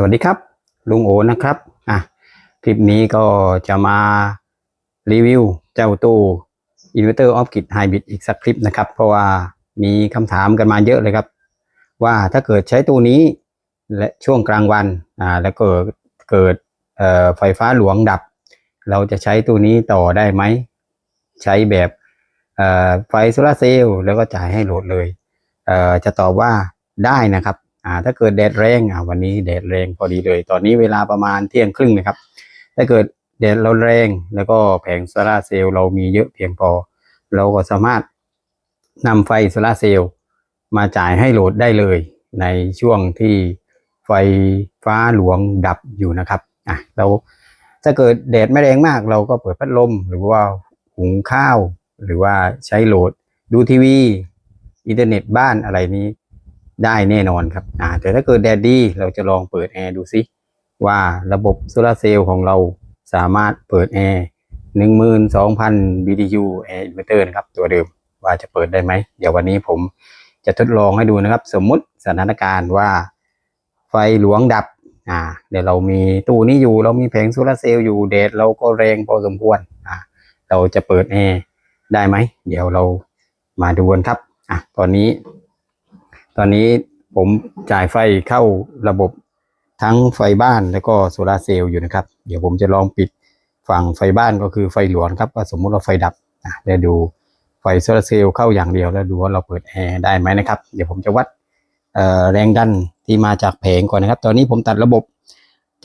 สวัสดีครับ ลุงโอนะครับอะคลิปนี้ก็จะมารีวิวเจ้าตู้ Inverter of Grid Hybrid อีกสักคลิปนะครับ เพราะว่ามีคำถามกันมาเยอะเลยครับ ว่าถ้าเกิดใช้ตู้นี้และช่วงกลางวันอ่าแล้วเกิดเกิดไฟฟ้าหลวงดับ เราจะใช้ตู้นี้ต่อได้ไหม ใช้แบบไฟโซลาเซลล์แล้วก็จ่ายให้โหลดเลยเจะตอบว่าได้นะครับ อ่าถ้าเกิดแดดแรงอ่าวันนี้แดดแรงพอดีเลย ตอนนี้เวลาประมาณเที่ยงครึ่งนะครับ ถ้าเกิดแดดเราแรงแล้วก็แผงโซลาร์เซลล์เรามีเยอะเพียงพอ เราก็สามารถนำไฟโซลาร์เซลล์มาจ่ายให้โหลดได้เลย ในช่วงที่ไฟฟ้าหลวงดับอยู่นะครับอะเราถ้าเกิดแดดไม่แรงมากเราก็เปิดพัดลม หรือว่าหุงข้าว หรือว่าใช้โหลดดูทีวี อินเทอร์เน็ตบ้านอะไรนี้ ได้แน่นอนครับอ่าแต่ถ้าเกิดแดดดีเราจะลองเปิดแอร์ดูซิว่าระบบโซลาร์เซลล์ของเราสามารถเปิดแอร์หนึ่งหมื่นสองพัน BTU แอร์อินเวอร์เตอร์นะครับ ตัวเดิมว่าจะเปิดได้ไหม เดี๋ยววันนี้ผมจะทดลองให้ดูนะครับ สมมุติสถานการณ์ว่าไฟหลวงดับอ่าเดี๋ยวเรามีตู้นี้อยู่ เรามีแผงโซลาร์เซลล์อยู่แดดเราก็แรงพอสมควรอ่าเราจะเปิดแอร์ได้ไหม เดี๋ยวเรามาดูกันครับอะตอนนี้ ตอนนี้ผมจ่ายไฟเข้าระบบทั้งไฟบ้านแล้วก็โซลาเซลล์อยู่นะครับ เดี๋ยวผมจะลองปิดฝั่งไฟบ้านก็คือไฟหลวงครับสมมุติเราไฟดับอะเดี๋ยวดูไฟโซลาเซลล์เข้าอย่างเดียวแล้วดูว่าเราเปิดแอร์ได้ไหมนะครับ เดี๋ยวผมจะวัดแรงดันที่มาจากแผงก่อนนะครับ ตอนนี้ผมตัดระบบ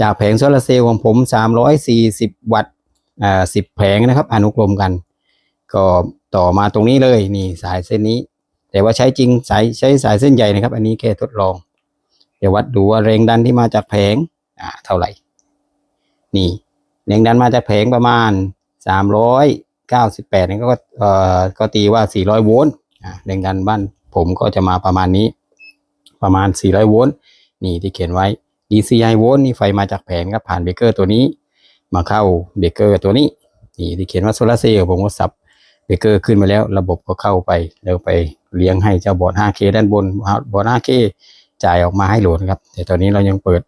จากแผงโซลาเซลล์ของผม 340 วัตต์อ่า10แผงนะครับ อนุกรมกัน ก็ต่อมาตรงนี้เลยนี่สายเส้นนี้ แต่ว่าใช้จริงสายใช้สายเส้นใหญ่นะครับ อันนี้แค่ทดลอง เดี๋ยววัดดูว่าแรงดันที่มาจากแผงอ่าเท่าไหร่ นี่แรงดันมาจากแผงประมาณสามร้อยเก้าสิบแปดนี่ก็เอ่อก็ตีว่าสี่ร้อยโวลต์อ่าแรงดันบ้านผมก็จะมาประมาณนี้ ประมาณสี่ร้อยโวลต์นี่ที่เขียนไว้ DCI โวลต์นี่ไฟมาจากแผงครับผ่านเบรกเกอร์ตัวนี้ มาเข้าเบรกเกอร์ตัวนี้นี่ที่เขียนว่าโซลาร์เซลล์ผมก็สับ เบเกอร์ขึ้นมาแล้ว ระบบก็เข้าไปแล้วไปเลี้ยงให้เจ้าบอร์ด 5K ด้านบนบอร์ด 5K จ่ายออกมาให้โหลดครับ แต่ตอนนี้เรายังเปิด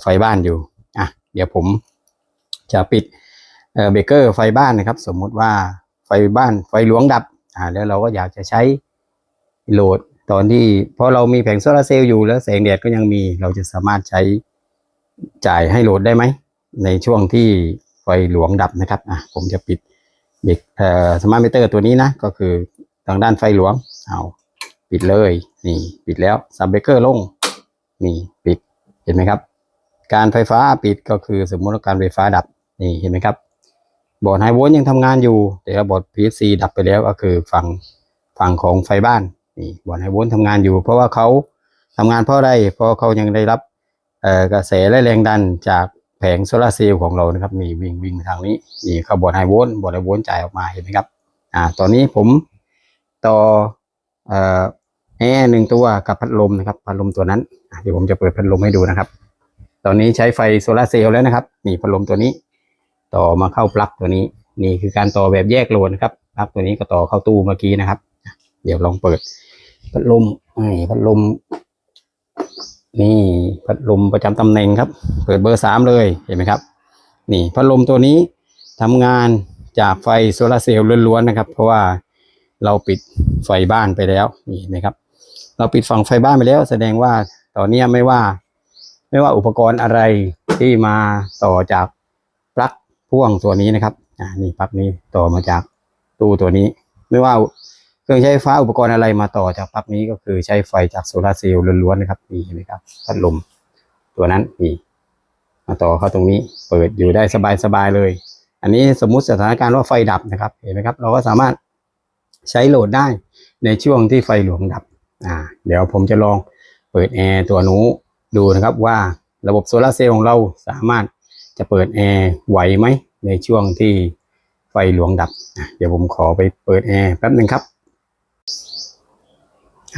ไฟบ้านอยู่อะเดี๋ยวผมจะปิดเบเกอร์ไฟบ้านนะครับ สมมุติว่าไฟบ้านไฟหลวงดับอ่าแล้วเราก็อยากจะใช้โหลดตอนที่เพราะเรามีแผงโซลาร์เซลล์อยู่แล้วแสงแดดก็ยังมีเราจะสามารถใช้จ่ายให้โหลดได้ไหม ในช่วงที่ไฟหลวงดับนะครับอะผมจะปิด เด็กเอ่อสมาร์ทมิเตอร์ตัวนี้นะ ก็คือทางด้านไฟหลวงเอาปิดเลย นี่ ปิดแล้วซับเบรกเกอร์ลง นี่ ปิดเห็นไหมครับ การไฟฟ้าปิดก็คือสมมติว่าการไฟฟ้าดับนี่เห็นไหมครับบอร์ดไฮโวลต์ยังทำงานอยู่ แต่ว่าบอร์ด PFC ดับไปแล้วก็คือฝั่งฝั่งของไฟบ้านนี่บอร์ดไฮโวลต์ทำงานอยู่ เพราะว่าเขาทำงานเพราะอะไรเพราะเขายังได้รับกระแสและแรงดันจาก แผงโซลาร์เซลล์ของเรานะครับนี่วิ่งวิ่งทางนี้นี่เข้าบอร์ดไฮโวลต์บอร์ดไฮโวลต์จ่ายออกมาเห็นไหมครับอ่าตอนนี้ผมต่อเอ่อแอร์หนึ่งตัวกับพัดลมนะครับพัดลมตัวนั้นเดี๋ยวผมจะเปิดพัดลมให้ดูนะครับ ตอนนี้ใช้ไฟโซลาร์เซลล์แล้วนะครับนี่พัดลมตัวนี้ ต่อมาเข้าปลั๊กตัวนี้ นี่คือการต่อแบบแยกโหลดนะครับปลั๊กตัวนี้ก็ต่อเข้าตู้เมื่อกี้นะครับ เดี๋ยวลองเปิดพัดลมนี่พัดลม นี่พัดลมประจำตำแหน่งครับ เปิดเบอร์สามเลยเห็นไหมครับ นี่พัดลมตัวนี้ทำงานจากไฟโซลาร์เซลล์ล้วนๆนะครับ เพราะว่าเราปิดไฟบ้านไปแล้วนี่เห็นไหมครับ เราปิดฝั่งไฟบ้านไปแล้ว แสดงว่าตอนนี้ไม่ว่า ไม่ว่าอุปกรณ์อะไรที่มาต่อจากปลั๊กพ่วงตัวนี้นะครับอ่านี่ปลั๊กนี้ต่อมาจากตู้ตัวนี้ ไม่ว่า รื่องใช้ไฟฟ้าอุปกรณ์อะไรมาต่อจากปลั๊กนี้ก็คือใช้ไฟจากโซลาเซลล์ล้วนๆนะครับนี่เห็นไหมครับพัดลมตัวนั้นนี่มาต่อเข้าตรงนี้เปิดอยู่ได้สบายๆเลย อันนี้สมมุติสถานการณ์ว่าไฟดับนะครับ เห็นไหมครับ เราก็สามารถใช้โหลดได้ในช่วงที่ไฟหลวงดับอ่าเดี๋ยวผมจะลองเปิดแอร์ตัวนู้ดูนะครับว่าระบบโซลาเซลล์ของเราสามารถจะเปิดแอร์ไหวไหมในช่วงที่ไฟหลวงดับ เดี๋ยวผมขอไปเปิดแอร์แป๊บหนึ่งครับ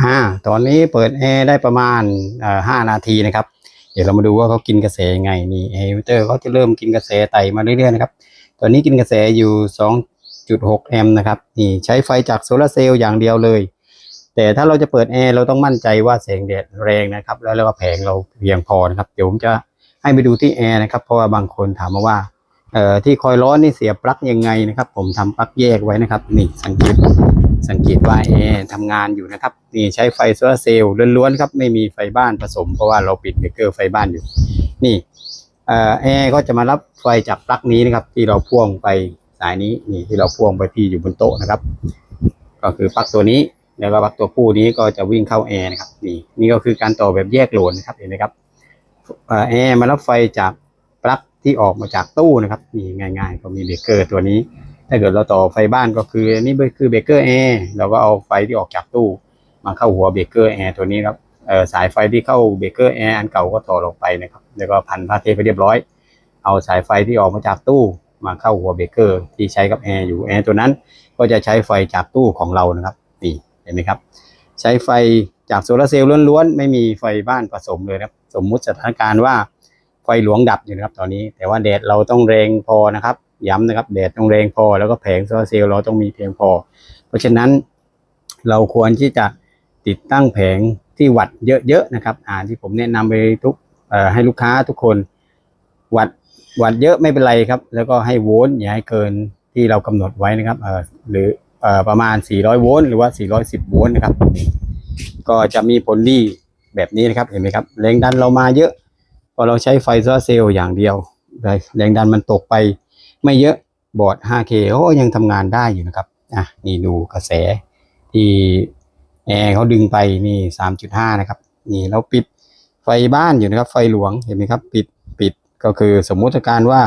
อ่าตอนนี้เปิดแอร์ได้ประมาณอ่อห้านาทีนะครับ เดี๋ยวเรามาดูว่าเขากินกระแสยังไงนี่เฮมิเตอร์เขาจะเริ่มกินกระแสไต่มาเรื่อยๆนะครับ ตอนนี้กินกระแสอยู่2.6แอมป์นะครับนี่ใช้ไฟจากโซลาเซลล์อย่างเดียวเลย แต่ถ้าเราจะเปิดแอร์เราต้องมั่นใจว่าแสงแดดแรงนะครับ แล้วแล้วก็แผงเราเพียงพอนะครับเดี๋ยวผมจะให้ไปดูที่แอร์นะครับเพราะว่าบางคนถามมาว่าเอ่อที่คอยร้อนนี่เสียปลั๊กยังไงนะครับ ผมทำปลั๊กแยกไว้นะครับ นี่สังเกต สังเกตว่าแอร์ทำงานอยู่นะครับนี่ใช้ไฟโซลาร์เซลล์ล้วนๆครับไม่มีไฟบ้านผสมเพราะว่าเราปิดเบรกเกอร์ไฟบ้านอยู่ นี่แอร์ก็จะมารับไฟจากปลั๊กนี้นะครับที่เราพ่วงไปสายนี้นี่ที่เราพ่วงไปที่อยู่บนโต๊ะนะครับ ก็คือปลั๊กตัวนี้แล้วก็ปลั๊กตัวผู้นี้ก็จะวิ่งเข้าแอร์นะครับนี่นี่ก็คือการต่อแบบแยกโหลดนะครับเห็นไหมครับแอร์มารับไฟจากปลั๊กที่ออกมาจากตู้นะครับนี่ง่าย ๆ ก็มีเบรกเกอร์ตัวนี้ ถ้าเกิดเราต่อไฟบ้านก็คืออันนี่คือเบรกเกอร์แอร์เราก็เอาไฟที่ออกจากตู้มาเข้าหัวเบรกเกอร์แอร์ตัวนี้ครับสายไฟที่เข้าเบรกเกอร์แอร์อันเก่าก็ต่อลงไปนะครับแล้วก็พันผ้าเทปไปเรียบร้อย เอาสายไฟที่ออกมาจากตู้มาเข้าหัวเบรกเกอร์ที่ใช้กับแอร์อยู่แอร์ตัวนั้น ก็จะใช้ไฟจากตู้ของเรานะครับนี่เห็นไหมครับ ใช้ไฟจากโซลาร์เซลล์ล้วนๆไม่มีไฟบ้านผสมเลยครับ สมมุติสถานการณ์ว่าไฟหลวงดับอยู่นะครับตอนนี้ แต่ว่าแดดเราต้องแรงพอนะครับ ย้ำนะครับ แดดต้องแรงพอ แล้วก็แผงโซลาร์เซลล์เราต้องมีเพียงพอ เพราะฉะนั้นเราควรที่จะติดตั้งแผงที่วัดเยอะๆนะครับอ่าที่ผมแนะนำไปทุกให้ลูกค้าทุกคน วัดวัดเยอะไม่เป็นไรครับ แล้วก็ให้โวลต์อย่าให้เกินที่เรากำหนดไว้นะครับเออหรือเออประมาณ 400 โวลต์หรือว่า 410 โวลต์นะครับ ก็จะมีผลดีแบบนี้นะครับเห็นไหมครับแรงดันเรามาเยอะพอเราใช้ไฟโซลาร์เซลล์อย่างเดียวแรงดันมันตกไป ไม่เยอะบอร์ด 5K โอ้ยังทำงานได้อยู่นะครับ อะ นี่ดูกระแสที่แอร์เขาดึงไปนี่ 3.5 นะครับ นี่เราปิดไฟบ้านอยู่นะครับ ไฟหลวงเห็นไหมครับ ปิดปิดก็คือสมมุติการว่า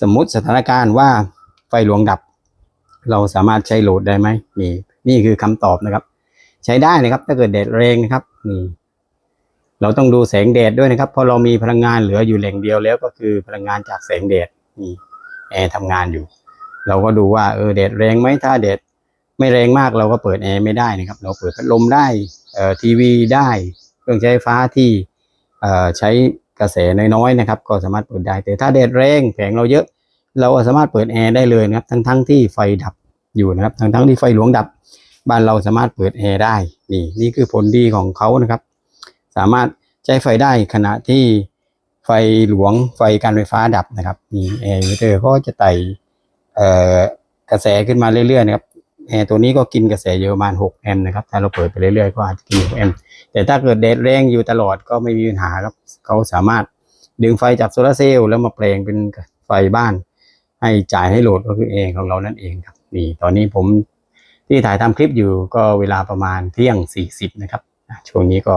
สมมุติสถานการณ์ว่าไฟหลวงดับ เราสามารถใช้โหลดได้ไหมนี่นี่คือคำตอบนะครับ ใช้ได้นะครับ ถ้าเกิดแดดแรงนะครับนี่เราต้องดูแสงแดดด้วยนะครับเพราะเรามีพลังงานเหลืออยู่แหล่งเดียวแล้วก็คือพลังงานจากแสงแดดนี่ แอร์ทำงานอยู่ เราก็ดูว่าเออแดดแรงไหมถ้าแดดไม่แรงมากเราก็เปิดแอร์ไม่ได้นะครับ เราเปิดพัดลมได้เอ่อทีวีได้เครื่องใช้ไฟฟ้าที่เอ่อใช้กระแสน้อยๆนะครับ ก็สามารถเปิดได้แต่ถ้าแดดแรงแผงเราเยอะ เราสามารถเปิดแอร์ได้เลยนะครับ ทั้งๆที่ไฟดับอยู่นะครับ ทั้งๆที่ไฟหลวงดับ บ้านเราสามารถเปิดแอร์ได้นี่นี่คือผลดีของเขานะครับ สามารถใช้ไฟได้ขณะที่ ไฟหลวงไฟการไฟฟ้าดับนะครับนี่แอร์มิเตอร์ก็จะไต่เอ่อกระแสขึ้นมาเรื่อยๆนะครับแอร์ตัวนี้ก็กินกระแสอยู่ประมาณ6แอมป์นะครับ ถ้าเราเปิดไปเรื่อยๆก็อาจจะกิน6แอมป์แต่ถ้าเกิดแดดแรงอยู่ตลอดก็ไม่มีปัญหาครับเขาสามารถดึงไฟจากโซลาเซลล์แล้วมาแปลงเป็นไฟบ้าน ให้จ่ายให้โหลดก็คือแอร์ของเรานั่นเองครับนี่ตอนนี้ผมที่ถ่ายทำคลิปอยู่ก็เวลาประมาณเที่ยง 40 นะครับช่วงนี้ก็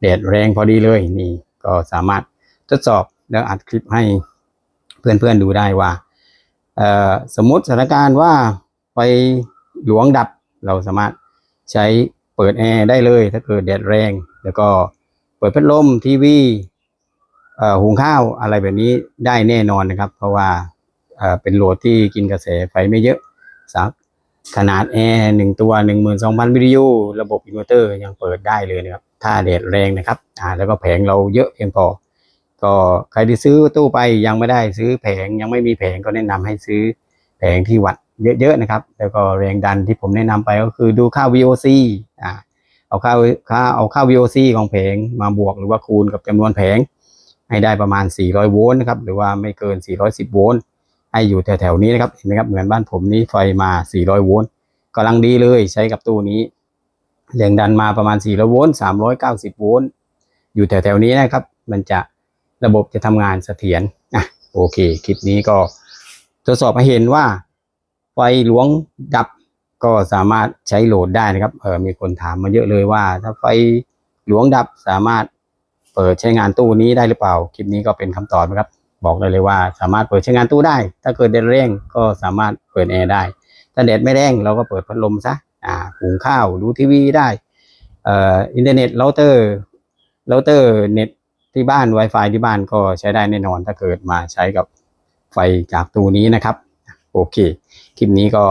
แดดแรงพอดีเลยนี่ก็สามารถ ทดสอบแล้วอัดคลิปให้เพื่อนๆดูได้ว่าสมมติสถานการณ์ว่าไฟหลวงดับเราสามารถใช้เปิดแอร์ได้เลยถ้าเกิดแดดแรง แล้วก็เปิดพัดลมทีวีหุงข้าวอะไรแบบนี้ได้แน่นอนนะครับ เพราะว่าเป็นโหลดที่กินกระแสไฟไม่เยอะสักขนาดแอร์หนึ่งตัวหนึ่งหมื่นสองพันวิทยุระบบอินเวอร์เตอร์ยังเปิดได้เลยนะครับ ถ้าแดดแรงนะครับแล้วก็แผงเราเยอะเพียงพอ ก็ใครที่ซื้อตู้ไปยังไม่ได้ซื้อแผงยังไม่มีแผงก็แนะนำให้ซื้อแผงที่วัดเยอะๆนะครับ แล้วก็แรงดันที่ผมแนะนำไปก็คือดูค่า VOC อ่าเอาค่าค่าเอาค่า VOC ของแผงมาบวกหรือว่าคูณกับจำนวนแผง ให้ได้ประมาณ 400 โวลต์นะครับหรือว่าไม่เกิน 410 โวลต์ให้อยู่แถวๆนี้นะครับเห็นไหมครับเหมือนบ้านผมนี้ไฟมา 400 โวลต์กำลังดีเลยใช้กับตู้นี้แรงดันมาประมาณ400โวลต์390 โวลต์อยู่แถวๆนี้นะครับ มันจะ ระบบจะทำงานเสถียรอะโอเค คลิปนี้ก็ทดสอบให้เห็นว่า ไฟหลวงดับก็สามารถใช้โหลดได้นะครับเออมีคนถามมาเยอะเลยว่า ถ้าไฟหลวงดับสามารถเปิดใช้งานตู้นี้ได้หรือเปล่า คลิปนี้ก็เป็นคำตอบนะครับ บอกได้เลยว่าสามารถเปิดใช้งานตู้ได้ ถ้าเกิดแดดแรงก็สามารถเปิดแอร์ได้ ถ้าแดดไม่แรงเราก็เปิดพัดลมซะอ่าหุงข้าวดูทีวีได้เอ่ออินเทอร์เน็ตเราเตอร์เราเตอร์เน็ต ที่บ้าน Wi-Fi ที่บ้านก็ใช้ได้แน่นอน ถ้าเกิดมาใช้กับไฟจากตู้นี้นะครับ โอเค คลิปนี้ก็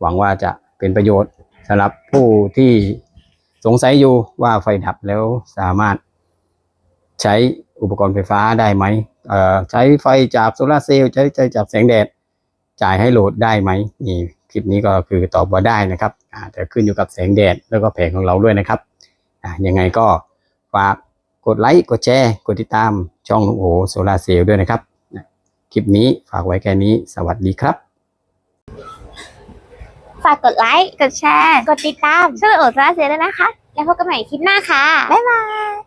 หวังว่าจะเป็นประโยชน์สำหรับผู้ที่สงสัยอยู่ว่าไฟดับแล้วสามารถใช้อุปกรณ์ไฟฟ้าได้ไหมเอ่อใช้ไฟจากโซลาเซลล์ใช้ใช้จากแสงแดด จ่ายให้โหลดได้ไหมนี่คลิปนี้ก็คือตอบว่าได้นะครับแต่ขึ้นอยู่กับแสงแดดแล้วก็แผงของเราด้วยนะครับอ่ายังไงก็ฝาก กดไลค์ กดแชร์ กดติดตามช่องลุงโอโซลาเซลล์ด้วยนะครับ คลิปนี้ฝากไว้แค่นี้ สวัสดีครับ ฝากกดไลค์ กดแชร์ กดติดตามช่องโอโซลาเซลด้วยนะคะ แล้วพบกันใหม่คลิปหน้าค่ะ บ๊ายบาย